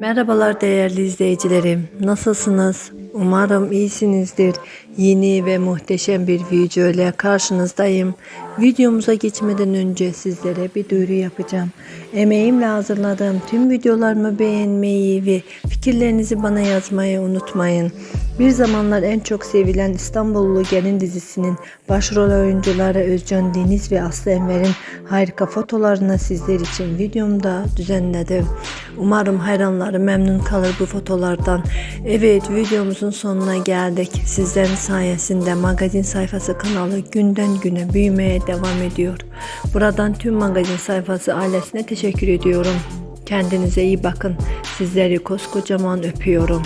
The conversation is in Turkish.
Merhabalar değerli izleyicilerim. Nasılsınız? Umarım iyisinizdir. Yeni ve muhteşem bir video ile karşınızdayım. Videomuza geçmeden önce sizlere bir duyuru yapacağım. Emeğimle hazırladığım tüm videolarımı beğenmeyi ve fikirlerinizi bana yazmayı unutmayın. Bir zamanlar en çok sevilen İstanbullu Gelin dizisinin başrol oyuncuları Özcan Deniz ve Aslı Enver'in harika fotolarını sizler için videomda düzenledim. Umarım hayranları memnun kalır bu fotolardan. Evet videomuzun sonuna geldik. Sizlerin sayesinde magazin sayfası kanalı günden güne büyümeye devam ediyor. Buradan tüm magazin sayfası ailesine teşekkür ediyorum. Kendinize iyi bakın. Sizleri koskocaman öpüyorum.